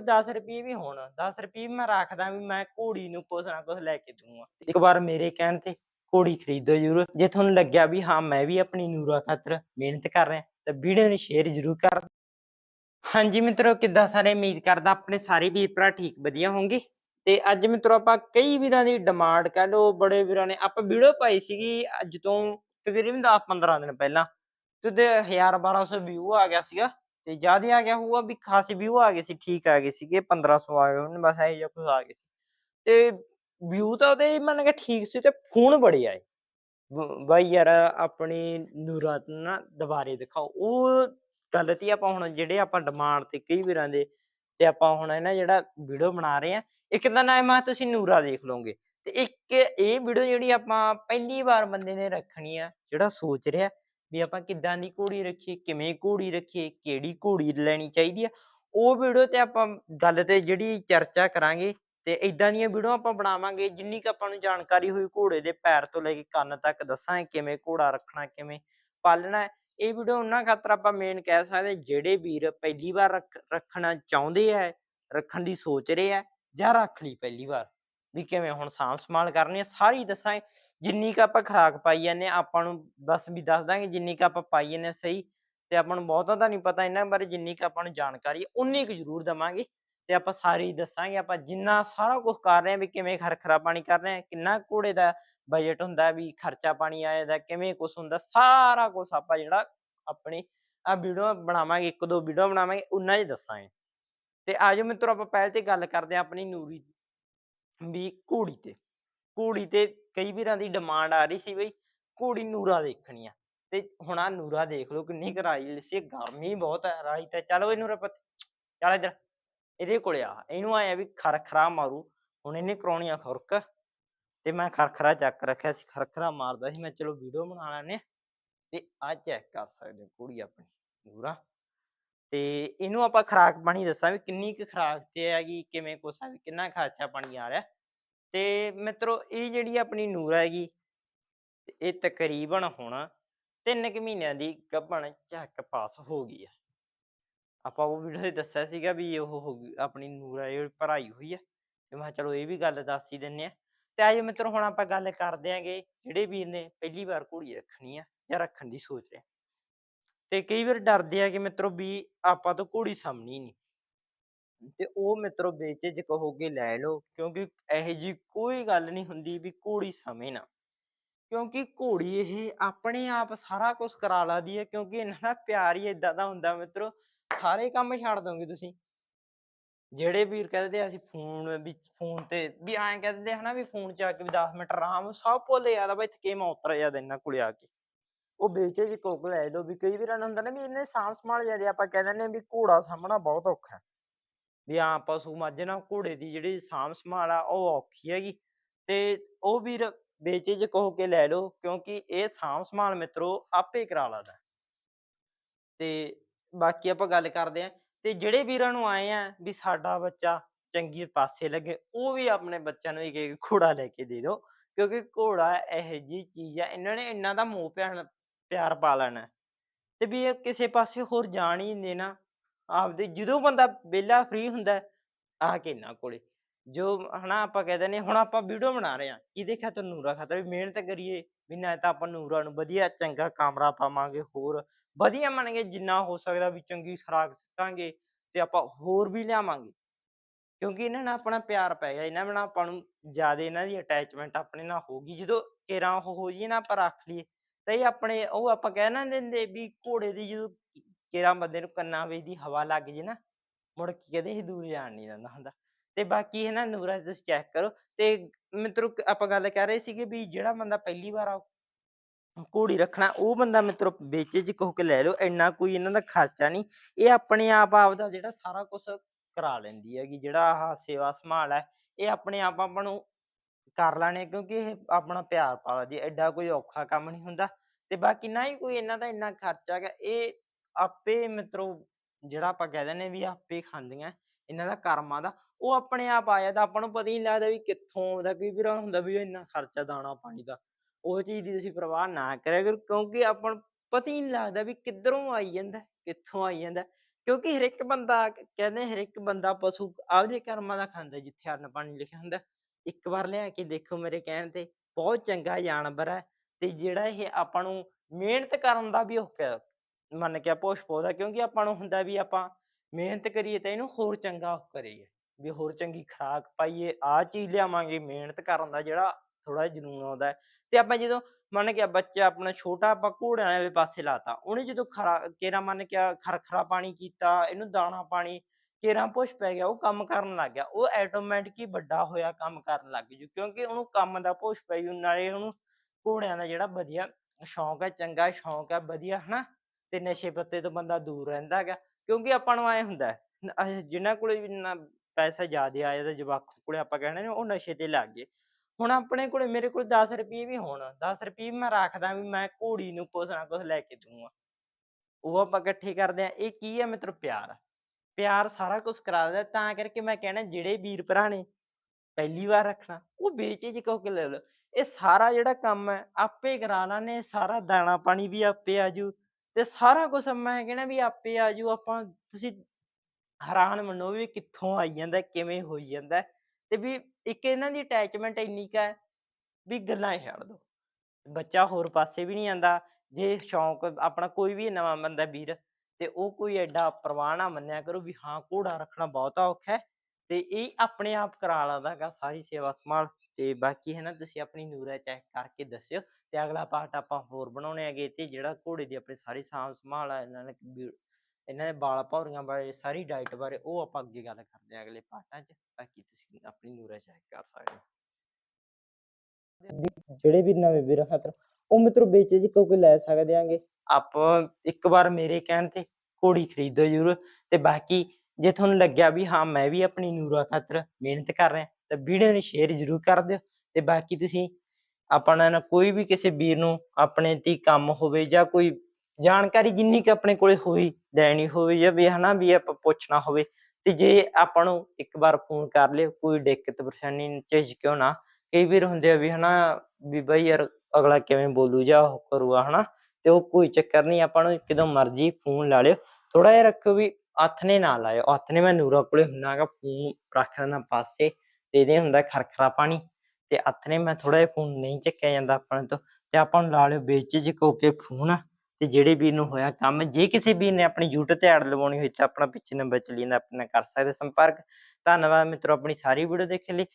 ਕੋਲ 10 ਰੁਪਏ ਵੀ ਹੋਣ 10 ਰੁਪਏ ਵੀ ਮੈਂ ਰੱਖਦਾ ਵੀ ਮੈਂ ਘੋੜੀ ਨੂੰ ਕੁਛ ਨਾ ਕੁਛ ਲੈ ਕੇ ਦੂੰਗਾ ਇੱਕ ਵਾਰ ਮੇਰੇ ਕਹਿਣ ਤੇ ਘੋੜੀ ਖਰੀਦੋ ਜ਼ਰੂਰ। ਜੇ ਤੁਹਾਨੂੰ ਲੱਗਿਆ ਵੀ ਹਾਂ, ਮੈਂ ਵੀ ਆਪਣੀ ਨੂਰਾ ਖਾਤਰ ਮਿਹਨਤ ਕਰ ਰਿਹਾ, ਤਾਂ ਵੀਡੀਓ ਨੂੰ ਸ਼ੇਅਰ ਜ਼ਰੂਰ ਕਰ ਹਾਂਜੀ ਮਿੱਤਰੋ, ਕਿੱਦਾਂ ਸਾਰੇ? ਉਮੀਦ ਕਰਦਾ ਆਪਣੇ ਸਾਰੇ ਵੀਰ ਭਰਾ ਠੀਕ ਵਧੀਆ ਹੋਣਗੇ। ਤੇ ਅੱਜ ਮਿੱਤਰੋ, ਆਪਾਂ ਕਈ ਵੀਰਾਂ ਦੀ ਡਿਮਾਂਡ ਕਹਿ ਲੋ ਬੜੇ ਵੀਰਾਂ ਨੇ, ਆਪਾਂ ਵੀਡੀਓ ਪਾਈ ਸੀਗੀ ਅੱਜ ਤੋਂ ਤਕਰੀਬਨ 10 15 ਦਿਨ ਪਹਿਲਾਂ, ਤੇ ਉਹਦੇ 1000 1200 ਵਿਊ ਆ ਗਿਆ ਸੀਗਾ। ਤੇ ਜ਼ਿਆਦਾ ਆ ਗਿਆ ਹੋਊਗਾ ਵੀ ਖਾਸ ਵਿਊ ਆ ਗਏ ਸੀ, ਠੀਕ ਆ ਗਏ ਸੀਗੇ 1500 ਆ ਗਏ ਹੁਣ, ਬਸ ਇਹ ਜਿਹਾ ਕੁਝ ਆ ਗਏ ਸੀ। ਤੇ ਵਿਊ ਤਾਂ ਉਹਦੇ ਮੰਨ ਕੇ ਠੀਕ ਸੀ ਤੇ ਫੋਨ ਬੜੇ ਆਏ ਬਾਈ ਯਾਰ ਆਪਣੀ ਨੂਰਾਂ ਨੂੰ ਨਾ ਦੁਬਾਰੇ ਦਿਖਾਓ। ਉਹ ਗਲਤੀ ਆਪਾਂ ਹੁਣ ਜਿਹੜੇ ਆਪਾਂ ਡਿਮਾਂਡ ਤੇ ਕਈ ਵੀਰਾਂ ਦੇ ਤੇ ਆਪਾਂ ਹੁਣ ਇਹ ਨਾ ਜਿਹੜਾ ਵੀਡੀਓ ਬਣਾ ਰਹੇ ਆ ਇੱਕ ਤਾਂ ਨਾਮ ਆ ਤੁਸੀਂ ਨੂਰਾ ਦੇਖ ਲਓਗੇ। ਤੇ ਇੱਕ ਇਹ ਵੀਡੀਓ ਜਿਹੜੀ ਆਪਾਂ ਪਹਿਲੀ ਵਾਰ ਬੰਦੇ ਨੇ ਰੱਖਣੀ ਆ, ਜਿਹੜਾ ਸੋਚ ਰਿਹਾ ਵੀ ਆਪਾਂ ਕਿੱਦਾਂ ਦੀ ਘੋੜੀ ਰੱਖੀਏ, ਕਿਵੇਂ ਘੋੜੀ ਰੱਖੀਏ, ਕਿਹੜੀ ਘੋੜੀ ਲੈਣੀ ਚਾਹੀਦੀ ਆ, ਉਹ ਵੀਡੀਓ ਤੇ ਆਪਾਂ ਗੱਲ ਤੇ ਜਿਹੜੀ ਚਰਚਾ ਕਰਾਂਗੇ ਤੇ ਇਦਾਂ ਦੀਆਂ ਵੀਡੀਓ ਆਪਾਂ ਬਣਾਵਾਂਗੇ, ਜਿੰਨੀ ਕੁ ਆਪਾਂ ਨੂੰ ਜਾਣਕਾਰੀ ਹੋਈ ਘੋੜੇ ਦੇ ਪੈਰ ਤੋਂ ਲੈ ਕੇ ਕੰਨ ਤੱਕ ਦੱਸਾਂ, ਕਿਵੇਂ ਘੋੜਾ ਰੱਖਣਾ, ਕਿਵੇਂ ਪਾਲਣਾ, ਇਹ ਵੀਡੀਓ ਉਹਨਾਂ ਖਾਤਰ ਆਪਾਂ ਮੇਨ ਕਹਿ ਸਕਦੇ ਜਿਹੜੇ ਵੀਰ ਪਹਿਲੀ ਵਾਰ ਰੱਖ- ਰੱਖਣਾ ਚਾਹੁੰਦੇ ਆ, ਰੱਖਣ ਦੀ ਸੋਚ ਰਹੇ ਆ ਜਾਂ ਰੱਖ ਲਈ ਪਹਿਲੀ ਵਾਰ, ਵੀ ਕਿਵੇਂ ਹੁਣ ਸਾਂਭ ਸੰਭਾਲ ਕਰਨੀ ਹੈ ਸਾਰੀ ਦੱਸਾਂਗੇ ਜਿੰਨੀ ਕੁ ਆਪਾਂ ਖੁਰਾਕ ਪਾਈ ਜਾਂਦੇ ਹਾਂ, ਆਪਾਂ ਨੂੰ ਬਸ ਵੀ ਦੱਸ ਦਾਂਗੇ ਜਿੰਨੀ ਕੁ ਆਪਾਂ ਪਾਈ ਜਾਂਦੇ ਹਾਂ ਸਹੀ ਤੇ ਆਪਾਂ ਨੂੰ ਬਹੁਤਾ ਤਾਂ ਨਹੀਂ ਪਤਾ ਇਹਨਾਂ ਬਾਰੇ ਜਿੰਨੀ ਕੁ ਆਪਾਂ ਨੂੰ ਜਾਣਕਾਰੀ ਹੈ, ਉਨੀ ਕੁ ਜ਼ਰੂਰ ਦਵਾਂਗੇ ਤੇ ਆਪਾਂ ਸਾਰੀ ਦੱਸਾਂਗੇ। ਆਪਾਂ ਜਿੰਨਾ ਸਾਰਾ ਕੁਝ ਕਰ ਰਹੇ ਹਾਂ ਵੀ ਕਿਵੇਂ ਖਰਖਰਾ ਪਾਣੀ ਕਰ ਰਹੇ ਹਾਂ ਕਿੰਨਾ ਘੋੜੇ ਦਾ ਬਜਟ ਹੁੰਦਾ ਵੀ ਖਰਚਾ ਪਾਣੀ ਆ ਦਾ ਕਿਵੇਂ ਕੁਝ ਹੁੰਦਾ ਸਾਰਾ ਕੁਝ ਆਪਾਂ ਜਿਹੜਾ ਆਪਣੀ ਆ ਵੀਡੀਓ ਬਣਾਵਾਂਗੇ ਇੱਕ ਦੋ ਵੀਡੀਓ ਬਣਾਵਾਂਗੇ ਉਹਨਾਂ 'ਚ ਦੱਸਾਂਗੇ। ਤੇ ਆਜੋ ਮਿੱਤਰੋ ਆਪਾਂ ਪਹਿਲ ਤੇ ਗੱਲ ਕਰਦੇ ਹਾਂ ਆਪਣੀ ਨੂਰੀ ਵੀ ਘੋੜੀ ਤੇ। ਘੋੜੀ ਤੇ ਕਈ ਵੀਰਾਂ ਦੀ ਡਿਮਾਂਡ ਆ ਰਹੀ ਸੀ ਬਈ ਘੋੜੀ ਨੂਰਾ ਦੇਖਣੀ ਆ। ਤੇ ਹੁਣ ਆ ਨੂਰਾ ਦੇਖ ਲਓ ਕਿੰਨੀ ਕੁ ਰਾਈ ਗਰਮੀ ਬਹੁਤ ਹੈ ਰਾਈ ਤੇ ਚਲੋ ਇਹਨੂੰ ਰਪਤ ਚੱਲ ਇੱਧਰ। ਇਹਦੇ ਕੋਲ ਆ, ਇਹਨੂੰ ਆਇਆ ਵੀ ਖਰਖਰਾ ਮਾਰੂ। ਹੁਣ ਇਹਨੇ ਕਰਾਉਣੀ ਆ ਖੁਰਕ ਤੇ ਮੈਂ ਖਰਖਰਾ ਚੱਕ ਰੱਖਿਆ ਸੀ, ਖਰਖਰਾ ਮਾਰਦਾ ਸੀ, ਮੈਂ ਚਲੋ ਵੀਡੀਓ ਬਣਾ ਲੈਣੇ ਤੇ ਆ ਚੈੱਕ ਕਰ ਸਕਦੇ ਹੋ ਕੁੜੀ ਆਪਣੀ, ਨੂਰਾ। ਤੇ ਇਹਨੂੰ ਆਪਾਂ ਖਰਾਕ ਪਾਣੀ ਦੱਸਾਂ ਵੀ ਕਿੰਨੀ ਕੁ ਖਰਾਕ ਤੇ ਹੈਗੀ, ਕਿਵੇਂ ਕੁਛ ਵੀ ਕਿੰਨਾ ਖਰਚਾ ਪਾਣੀ ਆ ਰਿਹਾ। ਤੇ ਮਿੱਤਰੋ, ਇਹ ਜਿਹੜੀ ਆਪਣੀ ਨੂਰ ਹੈਗੀ, ਇਹ ਤਕਰੀਬਨ ਹੁਣ ਤਿੰਨ ਕੁ ਮਹੀਨਿਆਂ ਦੀ ਗੱਭਣ ਝੱਕ ਪਾਸ ਹੋ ਗਈ ਆ। ਆਪਾਂ ਉਹ ਵੀਡੀਓ 'ਚ ਦੱਸਿਆ ਸੀਗਾ ਵੀ ਉਹ ਹੋ ਗਈ, ਆਪਣੀ ਨੂਰ ਹੈ ਭਰਾਈ ਹੋਈ ਆ। ਤੇ ਮੈਂ ਕਿਹਾ ਚਲੋ ਇਹ ਵੀ ਗੱਲ ਦੱਸ ਹੀ ਦਿੰਨੇ ਆ ਤੇ ਆਜੋ ਮਿੱਤਰੋ, ਹੁਣ ਆਪਾਂ ਗੱਲ ਕਰਦੇ ਆਂਗੇ ਜਿਹੜੇ ਵੀਰ ਨੇ ਪਹਿਲੀ ਵਾਰ ਘੋੜੀ ਰੱਖਣੀ ਆ ਜਾਂ ਰੱਖਣ ਦੀ ਸੋਚ ਰਿਹਾ ਤੇ ਕਈ ਵਾਰ ਡਰਦੇ ਆ ਕਿ ਮਿੱਤਰੋ ਵੀ ਆਪਾਂ ਤੋਂ ਘੋੜੀ ਸਾਹਮਣੀ ਨਹੀਂ ਤੇ ਉਹ ਮਿੱਤਰੋ ਬੇਚਿਜਕ ਕਹੋਗੇ ਲੈ ਲਓ, ਕਿਉਂਕਿ ਇਹੋ ਜੀ ਕੋਈ ਗੱਲ ਨਹੀਂ ਹੁੰਦੀ ਵੀ ਘੋੜੀ ਸਮੇ ਨਾ। ਕਿਉਂਕਿ ਘੋੜੀ ਇਹ ਆਪਣੇ ਆਪ ਸਾਰਾ ਕੁਝ ਕਰਾ ਲਾਦੀ ਹੈ, ਕਿਉਂਕਿ ਇਹਨਾਂ ਦਾ ਪਿਆਰ ਹੀ ਇਦਾਂ ਦਾ ਹੁੰਦਾ ਮਿੱਤਰੋ, ਸਾਰੇ ਕੰਮ ਛੱਡ ਦੋਗੇ ਤੁਸੀਂ। ਜਿਹੜੇ ਵੀਰ ਕਹਿੰਦੇ ਆ, ਅਸੀਂ ਫੋਨ ਵੀ, ਫੋਨ ਤੇ ਵੀ ਐਂ ਕਹਿੰਦੇ ਹਨਾ ਵੀ ਫੋਨ ਚ ਆ ਕੇ ਵੀ 10 ਮਿੰਟ ਆਰਾਮ, ਸਭ ਭੁੱਲ ਜਾਂਦਾ ਬਈ ਥਕੇ ਮੈਂ ਉਤਰ ਜਾਂਦਾ ਇਹਨਾਂ ਕੋਲੇ ਆ ਕੇ। ਉਹ ਵੇਚੇ ਜੀ ਕੋਕ ਲੈ ਲਓ ਵੀ ਕਈ ਵੀਰਾਂ ਨੂੰ ਹੁੰਦਾ ਨਾ ਵੀ ਇਹਨੇ ਸਾਂਭ ਸੰਭਾਲ ਜਿਆਦੇ ਆਪਾਂ ਕਹਿ ਦਿੰਦੇ ਹਾਂ ਵੀ ਘੋੜਾ ਸਾਹਮਣਾ ਬਹੁਤ ਔਖਾ ਵੀ ਹਾਂ ਪਸ਼ੂ ਮੱਝ ਨਾ ਘੋੜੇ ਦੀ ਜਿਹੜੀ ਸਾਂਭ ਸੰਭਾਲ ਆ, ਉਹ ਔਖੀ ਹੈਗੀ। ਤੇ ਉਹ ਵੀਰ ਵੇਚੇ ਜੇ ਕਹੋ ਕੇ ਲੈ ਲਓ, ਕਿਉਂਕਿ ਇਹ ਸਾਂਭ ਸੰਭਾਲ ਮਿੱਤਰੋ ਆਪੇ ਕਰਾ ਲਾਦਾ। ਤੇ ਬਾਕੀ ਆਪਾਂ ਗੱਲ ਕਰਦੇ ਆਂ ਤੇ ਜਿਹੜੇ ਵੀਰਾਂ ਨੂੰ ਆਏ ਆ ਵੀ ਸਾਡਾ ਬੱਚਾ ਚੰਗੀ ਪਾਸੇ ਲੱਗੇ, ਉਹ ਵੀ ਆਪਣੇ ਬੱਚਿਆਂ ਨੂੰ ਇੱਕ ਇੱਕ ਘੋੜਾ ਲੈ ਕੇ ਦੇ ਦਿਓ, ਕਿਉਂਕਿ ਘੋੜਾ ਇਹੋ ਜਿਹੀ ਚੀਜ਼ ਆ, ਇਹਨਾਂ ਨੇ ਇਹਨਾਂ ਦਾ ਮੋਹ ਪਿਆਰ ਪਿਆਰ ਪਾ ਲੈਣਾ। ਤੇ ਵੀ ਇਹ ਕਿਸੇ ਪਾਸੇ ਹੋਰ ਜਾਣ ਹੀ ਨਹੀਂ ਦੇਣਾ। ਆਪਦੇ ਜਦੋਂ ਬੰਦਾ ਵਿਹਲਾ ਫ੍ਰੀ ਹੁੰਦਾ ਹੈ, ਆ ਕੇ ਇਹਨਾਂ ਕੋਲੇ। ਜੋ ਹਨਾ ਆਪਾਂ ਕਹਿ ਦਿੰਦੇ ਹੁਣ ਆਪਾਂ ਵੀਡੀਓ ਬਣਾ ਰਹੇ ਹਾਂ ਕਿਹਦੇ ਖਾਤਰ ਨੂਰਾ ਖਾਤਰ? ਵੀ ਮਿਹਨਤ ਕਰੀਏ ਵੀ ਨਾ ਤਾਂ ਆਪਾਂ ਨੂਰਾ ਨੂੰ ਵਧੀਆ ਚੰਗਾ ਕਮਰਾ ਪਾਵਾਂਗੇ ਹੋਰ ਵਧੀਆ ਮੰਨ ਕੇ ਜਿੰਨਾ ਹੋ ਸਕਦਾ ਵੀ ਚੰਗੀ ਖੁਰਾਕ ਸਿੱਟਾਂਗੇ ਤੇ ਆਪਾਂ ਹੋਰ ਵੀ ਲਿਆਵਾਂਗੇ। ਕਿਉਂਕਿ ਇਹਨਾਂ ਨਾਲ ਆਪਣਾ ਪਿਆਰ ਪੈ ਗਿਆ ਇਹਨਾਂ ਨਾਲ ਆਪਾਂ ਨੂੰ ਜ਼ਿਆਦਾ ਇਹਨਾਂ ਦੀ ਅਟੈਚਮੈਂਟ ਆਪਣੇ ਨਾਲ ਹੋ ਗਈ। ਜਦੋਂ ਕੇਰਾਂ ਉਹ ਹੋ ਜੀ ਨਾ ਆਪਾਂ ਰੱਖ ਲਈਏ ਤਾਂ ਇਹ ਆਪਣੇ ਉਹ ਆਪਾਂ ਕਹਿ ਨਾ ਦਿੰਦੇ ਵੀ ਘੋੜੇ ਦੀ ਜਦੋਂ ਕੇਰਾਂ ਬੰਦੇ ਨੂੰ ਕੰਨਾਂ ਵਿੱਚ ਦੀ ਹਵਾ ਲੱਗ ਜੇ ਨਾ, ਮੁੜ ਕੇ ਕਦੇ ਹੀ ਦੂਰ ਜਾਣ ਨਹੀਂ ਦਿੰਦਾ ਹੁੰਦਾ। ਤੇ ਬਾਕੀ ਇਹ ਨਾ ਨੂਰਾ ਤੁਸੀਂ ਚੈੱਕ ਕਰੋ ਤੇ ਮਿੱਤਰੋ ਆਪਾਂ ਗੱਲ ਕਰ ਰਹੇ ਸੀਗੇ ਵੀ ਜਿਹੜਾ ਬੰਦਾ ਪਹਿਲੀ ਵਾਰ ਆ, ਘੋੜੀ ਰੱਖਣਾ, ਉਹ ਬੰਦਾ ਮਿੱਤਰੋ ਵੇਚੇ ਚ ਕਹੋ ਕੇ ਲੈ ਲਓ, ਇੰਨਾ ਕੋਈ ਇਹਨਾਂ ਦਾ ਖਰਚਾ ਨਹੀਂ। ਇਹ ਆਪਣੇ ਆਪ ਆਪ ਦਾ ਜਿਹੜਾ ਸਾਰਾ ਕੁਝ ਕਰਾ ਲੈਂਦੀ ਹੈਗੀ, ਜਿਹੜਾ ਆਹ ਸੇਵਾ ਸੰਭਾਲ ਹੈ, ਇਹ ਆਪਣੇ ਆਪ ਆਪਾਂ ਨੂੰ ਕਰ ਲੈਣੇ ਕਿਉਂਕਿ ਇਹ ਆਪਣਾ ਪਿਆਰ ਪਾਲਾ ਜੀ ਐਡਾ ਕੋਈ ਔਖਾ ਕੰਮ ਨਹੀਂ ਹੁੰਦਾ। ਤੇ ਬਾਕੀ ਨਾ ਹੀ ਕੋਈ ਇਹਨਾਂ ਦਾ ਇੰਨਾ ਖਰਚਾ ਹੈਗਾ, ਇਹ ਆਪੇ ਮਿੱਤਰੋ, ਜਿਹੜਾ ਆਪਾਂ ਕਹਿ ਦਿੰਦੇ ਵੀ ਆਪੇ ਖਾਂਦੀਆਂ ਇਹਨਾਂ ਦਾ ਕਰਮਾਂ ਦਾ, ਉਹ ਆਪਣੇ ਆਪ ਆ ਜਾਂਦਾ। ਆਪਾਂ ਨੂੰ ਪਤਾ ਹੀ ਨਹੀਂ ਲੱਗਦਾ ਵੀ ਕਿੱਥੋਂ ਆਉਂਦਾ, ਕਈ ਵਾਰ ਹੁੰਦਾ ਵੀ ਇੰਨਾ ਖਰਚਾ ਦਾਣਾ ਪਾਣੀ ਦਾ, ਉਹ ਚੀਜ਼ ਦੀ ਤੁਸੀਂ ਪਰਵਾਹ ਨਾ ਕਰਿਆ ਕਰੋ, ਕਿਉਂਕਿ ਆਪਾਂ ਨੂੰ ਪਤਾ ਹੀ ਨਹੀਂ ਲੱਗਦਾ ਵੀ ਕਿੱਧਰੋਂ ਆਈ ਜਾਂਦਾ, ਕਿੱਥੋਂ ਆਈ ਜਾਂਦਾ। ਕਿਉਂਕਿ ਹਰ ਇੱਕ ਬੰਦਾ, ਕਹਿੰਦੇ ਹਰ ਇੱਕ ਬੰਦਾ ਪਸ਼ੂ ਆਪਦੇ ਕਰਮਾਂ ਦਾ ਖਾਂਦਾ, ਜਿੱਥੇ ਅੰਨ ਪਾਣੀ ਲਿਖਿਆ ਹੁੰਦਾ। ਇੱਕ ਵਾਰ ਲਿਆ ਕੇ ਦੇਖੋ ਮੇਰੇ ਕਹਿਣ ਤੇ, ਬਹੁਤ ਚੰਗਾ ਜਾਨਵਰ ਹੈ, ਤੇ ਜਿਹੜਾ ਇਹ ਆਪਾਂ ਨੂੰ ਮਿਹਨਤ ਕਰਨ ਦਾ ਵੀ ਉਹ ਮੰਨ ਕੇ ਭੁੱਖ ਪਾਉਂਦਾ ਕਿਉਂਕਿ ਆਪਾਂ ਨੂੰ ਹੁੰਦਾ ਵੀ ਆਪਾਂ ਮਿਹਨਤ ਕਰੀਏ ਤਾਂ ਇਹਨੂੰ ਹੋਰ ਚੰਗਾ ਕਰੀਏ, ਵੀ ਹੋਰ ਚੰਗੀ ਖੁਰਾਕ ਪਾਈਏ, ਆਹ ਚੀਜ਼ ਲਿਆਵਾਂਗੇ, ਮਿਹਨਤ ਕਰਨ ਦਾ ਜਿਹੜਾ ਥੋੜਾ ਜਿਹਾ ਆਉਂਦਾ ਤੇ ਆਪਾਂ ਜਦੋਂ ਮੰਨ ਕੇ ਬੱਚਾ ਆਪਣਾ ਛੋਟਾ ਆਪਾਂ ਘੋੜਿਆਂ ਵਾਲੇ ਪਾਸੇ ਲਾਤਾ, ਉਹਨੇ ਜਦੋਂ ਖਰਾ ਕੇਰਾ ਮੰਨ ਕੇ ਖਰਖਰਾ ਪਾਣੀ ਕੀਤਾ, ਇਹਨੂੰ ਦਾਣਾ ਪਾਣੀ ਕੇਰਾਂ ਪੁਸ਼ ਪੈ ਗਿਆ, ਉਹ ਕੰਮ ਕਰਨ ਲੱਗ ਗਿਆ, ਉਹ ਆਟੋਮੈਟਿਕ ਹੀ ਵੱਡਾ ਹੋਇਆ ਕੰਮ ਕਰਨ ਲੱਗ ਜੂ, ਕਿਉਂਕਿ ਉਹਨੂੰ ਕੰਮ ਦਾ ਪੁਸ਼ ਪੈ ਜੂ, ਨਾਲੇ ਉਹਨੂੰ ਘੋੜਿਆਂ ਦਾ ਜਿਹੜਾ ਵਧੀਆ ਸ਼ੌਂਕ ਹੈ, ਚੰਗਾ ਸ਼ੌਂਕ ਹੈ, ਵਧੀਆ, ਹਨਾ? ਤੇ ਨਸ਼ੇ ਪੱਤੇ ਤੋਂ ਬੰਦਾ ਦੂਰ ਰਹਿੰਦਾ ਹੈਗਾ ਕਿਉਂਕਿ ਆਪਾਂ ਨੂੰ ਐ ਹੁੰਦਾ ਹੈ, ਨ- ਜਿਨ੍ਹਾਂ ਕੋਲੇ ਵੀ ਨਾ ਪੈਸਾ ਜ਼ਿਆਦਾ ਆ ਜਾਂਦਾ ਜਵਾਕ ਕੋਲੇ ਆਪਾਂ ਕਹਿੰਦੇ ਨੇ ਉਹ ਨਸ਼ੇ ਤੇ ਲੱਗ ਗਏ। ਹੁਣ ਆਪਣੇ ਕੋਲੇ ਮੇਰੇ ਕੋਲ 10 ਰੁਪਏ ਵੀ ਹੋਣ 10 ਰੁਪਏ ਵੀ ਮੈਂ ਰੱਖਦਾ ਵੀ ਮੈਂ ਘੋੜੀ ਨੂੰ ਕੁਛ ਨਾ ਕੁਛ ਲੈ ਕੇ ਦੂੰਗਾ ਉਹ ਆਪਾਂ ਇਕੱਠੇ ਕਰਦੇ ਆ ਇਹ ਕੀ ਹੈ ਮਿੱਤਰ ਪਿਆਰ? ਆ ਪਿਆਰ ਸਾਰਾ ਕੁਝ ਕਰਾ ਦਿੰਦਾ ਤਾਂ ਕਰਕੇ ਮੈਂ ਕਹਿਣਾ ਜਿਹੜੇ ਵੀਰ ਭਰਾ ਨੇ ਪਹਿਲੀ ਵਾਰ ਰੱਖਣਾ ਉਹ ਬੇਚਿਜਕ ਹੋ ਕੇ ਲੈ ਲਓ। ਇਹ ਸਾਰਾ ਜਿਹੜਾ ਕੰਮ ਹੈ ਆਪੇ ਕਰਾ ਲਾਨੇ ਸਾਰਾ ਦਾਣਾ ਪਾਣੀ ਵੀ ਆਪੇ ਆਜੂ ਤੇ ਸਾਰਾ ਕੁਝ ਮੈਂ ਕਹਿਣਾ ਵੀ ਆਪੇ ਆ ਆਜੂ ਆਪਾਂ ਤੁਸੀਂ ਹੈਰਾਨ ਮੰਨੋ ਵੀ ਕਿੱਥੋਂ ਆਈ ਜਾਂਦਾ, ਕਿਵੇਂ ਹੋਈ ਜਾਂਦਾ ਤੇ ਵੀ ਇੱਕ ਇਹਨਾਂ ਦੀ ਅਟੈਚਮੈਂਟ ਇੰਨੀ ਕਾ ਹੈ ਵੀ ਗੱਲਾਂ ਹੀ ਛੱਡ ਦੋ। ਬੱਚਾ ਹੋਰ ਪਾਸੇ ਵੀ ਨਹੀਂ ਆਂਦਾ ਜੇ ਸ਼ੌਂਕ ਆਪਣਾ ਕੋਈ ਵੀ ਨਵਾਂ ਬੰਦਾ ਵੀਰ ਤੇ ਉਹ ਕੋਈ ਐਡਾ ਪਰਵਾਹ ਨਾ ਮੰਨਿਆ ਕਰੋ ਵੀ ਹਾਂ ਘੋੜਾ ਰੱਖਣਾ ਬਹੁਤਾ ਔਖਾ ਹੈ ਤੇ ਇਹ ਆਪਣੇ ਆਪ ਕਰਾ ਲੈਂਦਾ ਗਾ ਸਾਰੀ ਸੇਵਾ ਸੰਭਾਲ। ਤੇ ਬਾਕੀ ਹੈ ਨਾ ਤੁਸੀਂ ਆਪਣੀ ਨੂਰਾ ਚੈੱਕ ਕਰਕੇ ਦੱਸਿਓ ਤੇ ਅਗਲਾ ਪਾਰਟ ਆਪਾਂ ਹੋਰ ਬਣਾਉਣੇ ਹੈਗੇ ਤੇ ਜਿਹੜਾ ਘੋੜੇ ਦੀ ਆਪਣੀ ਸਾਰੀ ਸਾਂਭ ਸੰਭਾਲ ਆ ਇਹਨਾਂ ਨੇ ਵੀ- ਇਹਨਾਂ ਦੇ ਵਾਲ ਭੌਰੀਆਂ ਬਾਰੇ ਸਾਰੀ ਡਾਈਟ ਬਾਰੇ ਉਹ ਆਪਾਂ ਅੱਗੇ ਗੱਲ ਕਰਦੇ ਹਾਂ ਅਗਲੇ ਪਾਰਟਾਂ 'ਚ ਬਾਕੀ ਤੁਸੀਂ ਆਪਣੀ ਨੂਰਾ ਚੈੱਕ ਕਰ ਸਕਦੇ ਹੋ। ਜਿਹੜੇ ਵੀ ਨਵੇਂ ਵੀਰ ਖਾਤਰ ਉਹ ਮਿੱਤਰੋ ਵੇਚੇ ਜੀ ਕੋਈ ਲੈ ਸਕਦੇ ਆਂਗੇ। ਆਪਾਂ ਇੱਕ ਵਾਰ ਮੇਰੇ ਕਹਿਣ ਤੇ ਘੋੜੀ ਖਰੀਦੋ ਜ਼ਰੂਰ ਤੇ ਬਾਕੀ ਜੇ ਤੁਹਾਨੂੰ ਲੱਗਿਆ ਵੀ ਹਾਂ ਮੈਂ ਵੀ ਆਪਣੀ ਨੂਰਾ ਖਾਤਰ ਮਿਹਨਤ ਕਰ ਰਿਹਾ ਤਾਂ ਵੀਡੀਓ ਨੂੰ ਸ਼ੇਅਰ ਜ਼ਰੂਰ ਕਰ ਦਿਓ ਤੇ ਬਾਕੀ ਤੁਸੀਂ ਆਪਣਾ ਨਾ ਕੋਈ ਵੀ ਕਿਸੇ ਵੀਰ ਨੂੰ ਆਪਣੇ ਤੇ ਕੰਮ ਹੋਵੇ ਜਾਂ ਕੋਈ ਜਾਣਕਾਰੀ ਜਿੰਨੀ ਕਿ ਆਪਣੇ ਕੋਲੇ ਹੋਈ ਦੇਣੀ ਹੋਵੇ ਜਾਂ ਵੀ ਹਨਾ ਵੀ ਆਪਾਂ ਪੁੱਛਣਾ ਹੋਵੇ ਤੇ ਜੇ ਆਪਾਂ ਨੂੰ ਇੱਕ ਵਾਰ ਫੋਨ ਕਰ ਲਿਓ, ਕੋਈ ਦਿੱਕਤ ਪਰੇਸ਼ਾਨੀ ਚ ਕਿਉਂ ਨਾ। ਕਈ ਵੀਰ ਹੁੰਦੇ ਆ ਵੀ ਹਨਾ ਵੀ ਬਈ ਯਾਰ ਅਗਲਾ ਕਿਵੇਂ ਬੋਲੂ ਜਾਂ ਉਹ ਕਰੂਗਾ ਹਨਾ ਤੇ ਉਹ ਕੋਈ ਚੱਕਰ ਨਹੀਂ, ਆਪਾਂ ਨੂੰ ਕਿਦੋਂ ਮਰਜ਼ੀ ਫੋਨ ਲਾ ਲਿਓ। ਥੋੜਾ ਜਿਹਾ ਰੱਖਿਓ ਵੀ ਹੱਥ ਨੇ ਨਾ ਲਾਇਓ। ਹੱਥ ਨੇ ਮੈਂ ਨੂਰਾ ਕੋਲੇ ਹੁੰਨਾਗਾ ਫੋਨ ਰੱਖ ਦੇਣਾ ਪਾਸੇ। ਤੇ ਇਹਦੇ ਹੁੰਦਾ ਖਰਖਰਾ ਪਾਣੀ ਤੇ ਹੱਥ ਨੇ ਮੈਂ ਥੋੜਾ ਜਿਹਾ ਫੋਨ ਨਹੀਂ ਚੱਕਿਆ ਜਾਂਦਾ ਆਪਣੇ ਤੋਂ ਤੇ ਆਪਾਂ ਨੂੰ ਲਾ ਲਿਓ ਬੇਝਿਜਕ ਹੋ ਕੇ ਫੋਨ ਤੇ ਜਿਹੜੇ ਵੀਰ ਨੂੰ ਹੋਇਆ ਕੰਮ ਜੇ ਕਿਸੇ ਵੀਰ ਨੇ ਆਪਣੀ YouTube ਤੇ ਐਡ ਲਵਾਉਣੀ ਹੋਈ ਤਾਂ ਆਪਣਾ ਪਿੱਛੇ ਨੰਬਰ ਚੱਲੀ ਜਾਂਦਾ ਆਪਣੇ ਨਾਲ ਕਰ ਸਕਦੇ ਸੰਪਰਕ। ਧੰਨਵਾਦ ਮਿੱਤਰੋ ਆਪਣੀ ਸਾਰੀ ਵੀਡੀਓ ਦੇਖਣ ਲਈ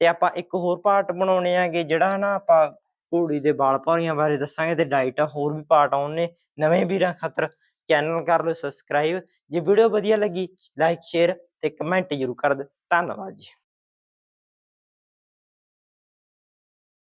ਤੇ ਆਪਾਂ ਇੱਕ ਹੋਰ ਪਾਰਟ ਬਣਾਉਣੇ ਆਗੇ ਜਿਹੜਾ ਨਾ ਆਪਾਂ ਘੋੜੀ ਦੇ ਵਾਲ ਭੌਰੀਆਂ ਬਾਰੇ ਦੱਸਾਂਗੇ ਤੇ ਡਾਈਟ ਹੋਰ ਵੀ ਪਾਰਟ ਆਉਣੇ ਨਵੇਂ ਵੀਰਾਂ ਖਾਤਰ ਚੈਨਲ ਕਰ ਲਓ ਸਬਸਕ੍ਰਾਈਬ ਜੇ ਵੀਡੀਓ ਵਧੀਆ ਲੱਗੀ ਲਾਈਕ ਸ਼ੇਅਰ ਤੇ ਕਮੈਂਟ ਜ਼ਰੂਰ ਕਰ ਦਿਓ। ਧੰਨਵਾਦ ਜੀ।